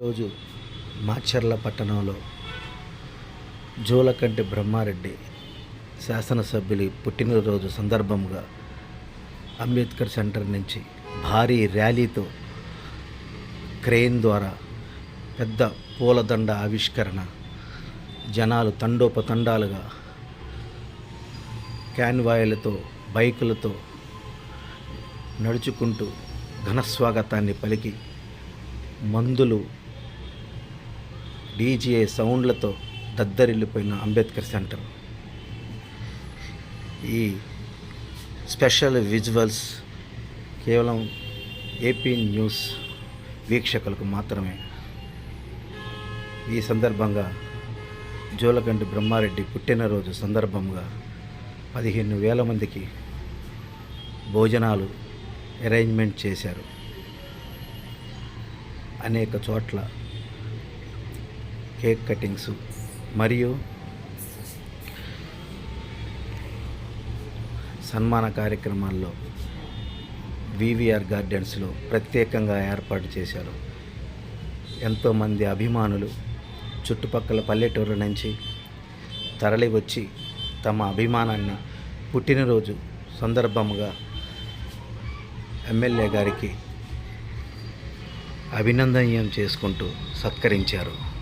రోజు మాచర్ల పట్టణంలో జోలకంటి బ్రహ్మారెడ్డి శాసనసభ్యులు పుట్టినరోజు సందర్భంగా అంబేద్కర్ సెంటర్ నుంచి భారీ ర్యాలీతో క్రెయిన్ ద్వారా పెద్ద పూలదండ ఆవిష్కరణ జనాలు తండోపతండాలుగా క్యాన్వాయిలతో బైకులతో నడుచుకుంటూ ఘనస్వాగతాన్ని పలికి మందులు డీజే సౌండ్లతో దద్దరిల్లిపోయిన అంబేద్కర్ సెంటర్. ఈ స్పెషల్ విజువల్స్ కేవలం ఏపీ న్యూస్ వీక్షకులకు మాత్రమే. ఈ సందర్భంగా జోలకంటి బ్రహ్మారెడ్డి పుట్టినరోజు సందర్భంగా పదిహేను వేల మందికి భోజనాలు అరేంజ్మెంట్ చేశారు. అనేక చోట్ల కేక్ కటింగ్స్ మరియు సన్మాన కార్యక్రమాల్లో వివిఆర్ గార్డెన్స్లో ప్రత్యేకంగా ఏర్పాటు చేశారు. ఎంతోమంది అభిమానులు చుట్టుపక్కల పల్లెటూరు నుంచి తరలి వచ్చి తమ అభిమానాన్ని పుట్టినరోజు సందర్భముగా ఎమ్మెల్యే గారికి అభినందనీయం చేసుకుంటూ సత్కరించారు.